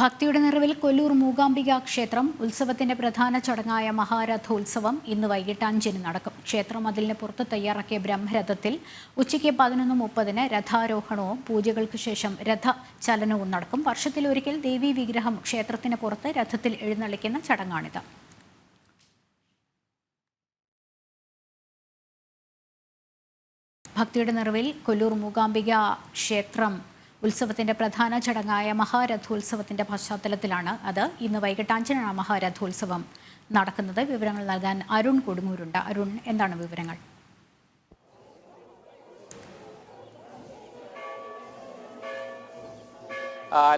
ഭക്തിയുടെ നിറവിൽ കൊല്ലൂർ മൂകാംബിക ക്ഷേത്രം ഉത്സവത്തിന്റെ പ്രധാന ചടങ്ങായ മഹാരഥോത്സവം ഇന്ന് വൈകിട്ട് അഞ്ചിന് നടക്കും. ക്ഷേത്രം അതിലിന് പുറത്ത് തയ്യാറാക്കിയ ബ്രഹ്മരഥത്തിൽ ഉച്ചയ്ക്ക് പതിനൊന്ന് മുപ്പതിന് രഥാരോഹണവും പൂജകൾക്ക് ശേഷം രഥ ചലനവും നടക്കും. വർഷത്തിലൊരിക്കൽ ദേവീ വിഗ്രഹം ക്ഷേത്രത്തിന് പുറത്ത് രഥത്തിൽ എഴുന്നള്ളിക്കുന്ന ചടങ്ങാണിത്. ഭക്തിയുടെ നിറവിൽ കൊല്ലൂർ മൂകാംബിക ക്ഷേത്രം ഉത്സവത്തിന്റെ പ്രധാന ചടങ്ങായ മഹാരഥോത്സവത്തിന്റെ പശ്ചാത്തലത്തിലാണ് അത്. ഇന്ന് വൈകിട്ട് അഞ്ചിനാണ് മഹാരഥോത്സവം നടക്കുന്നത്. വിവരങ്ങൾ നൽകാൻ അരുൺ കൊടുങ്ങൂരുണ്ട്. അരുൺ എന്താണ് വിവരങ്ങൾ?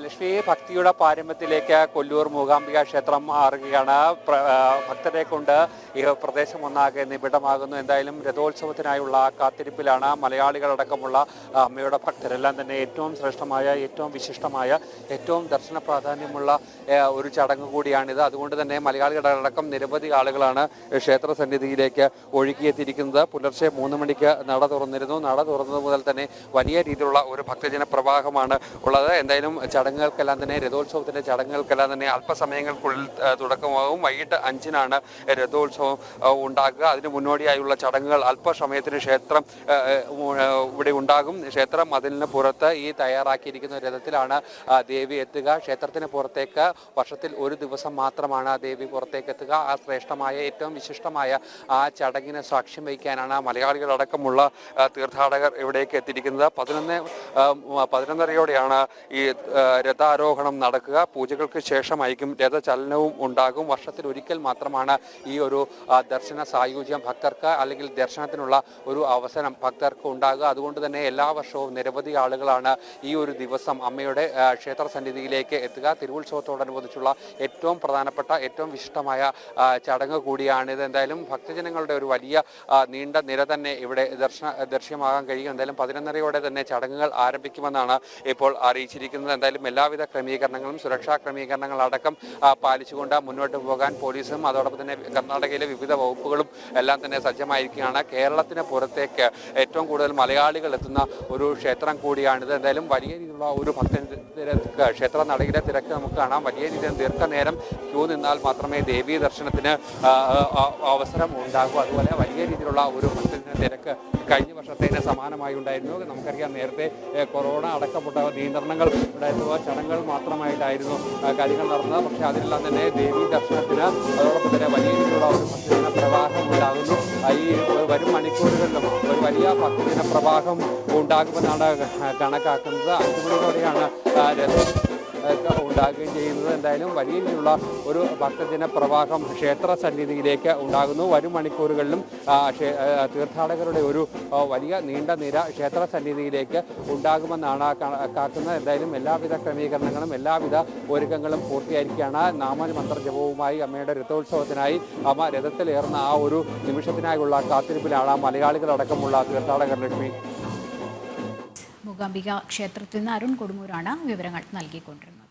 ലക്ഷ്മി ഭക്തിയുടെ പാരമ്പര്യത്തിലേക്ക് കൊല്ലൂർ മൂകാംബിക ക്ഷേത്രം മാറുകയാണ് ഭക്തരെ കൊണ്ട് ഈ പ്രദേശം ഒന്നാകെ നിബിഡമാകുന്നു. എന്തായാലും രഥോത്സവത്തിനായുള്ള കാത്തിരിപ്പിലാണ് മലയാളികളടക്കമുള്ള അമ്മയുടെ ഭക്തരെല്ലാം തന്നെ ഏറ്റവും ശ്രേഷ്ഠമായ ഏറ്റവും വിശിഷ്ടമായ ഏറ്റവും ദർശന പ്രാധാന്യമുള്ള ഒരു ചടങ്ങ് കൂടിയാണിത്. അതുകൊണ്ട് തന്നെ മലയാളികളടക്കം നിരവധി ആളുകളാണ് ക്ഷേത്ര സന്നിധിയിലേക്ക് ഒഴുകിയെത്തിയിരിക്കുന്നത്. പുലർച്ചെ മൂന്ന് മണിക്ക് നട തുറന്നിരുന്നു. നട തുറന്നത് മുതൽ തന്നെ വലിയ രീതിയിലുള്ള ഒരു ഭക്തജന പ്രവാഹമാണ് ഉള്ളത്. എന്തായാലും ചടങ്ങുകൾക്കെല്ലാം തന്നെ രഥോത്സവത്തിന്റെ ചടങ്ങുകൾക്കെല്ലാം തന്നെ അല്പസമയങ്ങൾക്കുള്ളിൽ തുടക്കമാകും. വൈകിട്ട് അഞ്ചിനാണ് രഥോത്സവം ഉണ്ടാകുക. അതിന് മുന്നോടിയായുള്ള ചടങ്ങുകൾ അല്പസമയത്തിന് ക്ഷേത്രം ഇവിടെ ഉണ്ടാകും. ക്ഷേത്രം മതിലിന് പുറത്ത് ഈ തയ്യാറാക്കിയിരിക്കുന്ന രഥത്തിലാണ് ദേവി എത്തുക. ക്ഷേത്രത്തിന് പുറത്തേക്ക് വർഷത്തിൽ ഒരു ദിവസം മാത്രമാണ് ദേവി പുറത്തേക്ക് എത്തുക. ആ ശ്രേഷ്ഠമായ ഏറ്റവും വിശിഷ്ടമായ ആ ചടങ്ങിന് സാക്ഷ്യം വഹിക്കാനാണ് മലയാളികളടക്കമുള്ള തീർത്ഥാടകർ ഇവിടേക്ക് എത്തിയിരിക്കുന്നത്. പതിനൊന്ന് പതിനൊന്നരയോടെയാണ് ഈ രഥാരോഹണം നടക്കുക. പൂജകൾക്ക് ശേഷമായിരിക്കും രഥചലനവും ഉണ്ടാകും. വർഷത്തിൽ ഒരിക്കൽ മാത്രമാണ് ഈ ഒരു ദർശന സായുജ്യം ഭക്തർക്ക് അല്ലെങ്കിൽ ദർശനത്തിനുള്ള ഒരു അവസരം ഭക്തർക്ക് ഉണ്ടാകുക. അതുകൊണ്ട് തന്നെ എല്ലാ വർഷവും നിരവധി ആളുകളാണ് ഈ ഒരു ദിവസം അമ്മയുടെ ക്ഷേത്ര സന്നിധിയിലേക്ക് എത്തുക. തിരുവുത്സവത്തോടനുബന്ധിച്ചുള്ള ഏറ്റവും പ്രധാനപ്പെട്ട ഏറ്റവും വിശിഷ്ടമായ ചടങ്ങ് ഇത്. എന്തായാലും ഭക്തജനങ്ങളുടെ ഒരു വലിയ നീണ്ട നിര തന്നെ ഇവിടെ ദർശന ദൃശ്യമാകാൻ കഴിയും. എന്തായാലും പതിനൊന്നരയോടെ തന്നെ ചടങ്ങുകൾ ആരംഭിക്കുമെന്നാണ് ഇപ്പോൾ അറിയിച്ചിരിക്കുന്നത്. എന്തായാലും എല്ലാവിധ ക്രമീകരണങ്ങളും സുരക്ഷാ ക്രമീകരണങ്ങൾ അടക്കം പാലിച്ചുകൊണ്ട് മുന്നോട്ട് പോകാൻ പോലീസും അതോടൊപ്പം തന്നെ കർണാടകയിലെ വിവിധ വകുപ്പുകളും എല്ലാം തന്നെ സജ്ജമായിരിക്കുകയാണ്. കേരളത്തിന് പുറത്തേക്ക് ഏറ്റവും കൂടുതൽ മലയാളികൾ എത്തുന്ന ഒരു ക്ഷേത്രം കൂടിയാണിത്. എന്തായാലും വലിയ രീതിയിലുള്ള ഒരു ഭക്ത തിരക്ക് ക്ഷേത്ര നടയിലെ തിരക്ക് നമുക്ക് കാണാം. വലിയ രീതിയിൽ ദീർഘനേരം ക്യൂ നിന്നാൽ മാത്രമേ ദേവീ ദർശനത്തിന് അവസരം ഉണ്ടാകൂ. അതുപോലെ വലിയ രീതിയിലുള്ള ഒരു ഭക്തജന തിരക്ക് കഴിഞ്ഞ വർഷത്തേന് സമാനമായി ഉണ്ടായിരുന്നു. നമുക്കറിയാം നേരത്തെ കൊറോണ അടക്കപ്പെട്ട നിയന്ത്രണങ്ങൾ ഉണ്ടായിരുന്നു ആ ചടങ്ങുകൾ മാത്രമായിട്ടായിരുന്നു കാര്യങ്ങൾ നടന്നത്. പക്ഷേ അതിലെല്ലാം തന്നെ ദേവി ദർശനത്തിന് അതോടൊപ്പം തന്നെ വലിയ രീതിയിലുള്ള ഒരു ഭക്തജന പ്രവാഹം ഉണ്ടാകുന്നു. ഈ വരും മണിക്കൂറുകളിലും ഒരു വലിയ ഭക്തജന പ്രവാഹം ഉണ്ടാകുമെന്നാണ് കണക്കാക്കുന്നത്. അഞ്ചു മണിയോടെയാണ് രഥം ഒക്കെ ഉണ്ടാകുകയും ചെയ്യുന്നത്. എന്തായാലും വലിയ രീതിയിലുള്ള ഒരു ഭക്തജന പ്രവാഹം ക്ഷേത്ര സന്നിധിയിലേക്ക് ഉണ്ടാകുന്നു. വരും മണിക്കൂറുകളിലും തീർത്ഥാടകരുടെ ഒരു വലിയ നീണ്ട നിര ക്ഷേത്ര സന്നിധിയിലേക്ക് ഉണ്ടാകുമെന്നാണ് കാക്കുന്നത് എന്തായാലും എല്ലാവിധ ക്രമീകരണങ്ങളും എല്ലാവിധ ഒരുക്കങ്ങളും പൂർത്തിയായിരിക്കുകയാണ്. നാമമന്ത്ര ജപവുമായി അമ്മയുടെ രഥോത്സവത്തിനായി അമ്മ രഥത്തിലേറുന്ന ആ ഒരു നിമിഷത്തിനായുള്ള കാത്തിരിപ്പിലാണ് മലയാളികളടക്കമുള്ള തീർത്ഥാടകർ ലക്ഷ്മി മൂകാംബിക ക്ഷേത്രത്തിൽ നിന്ന് അരുൺ കൊടുങ്ങൂരാണ് വിവരങ്ങൾ നൽകിക്കൊണ്ടിരുന്നത്.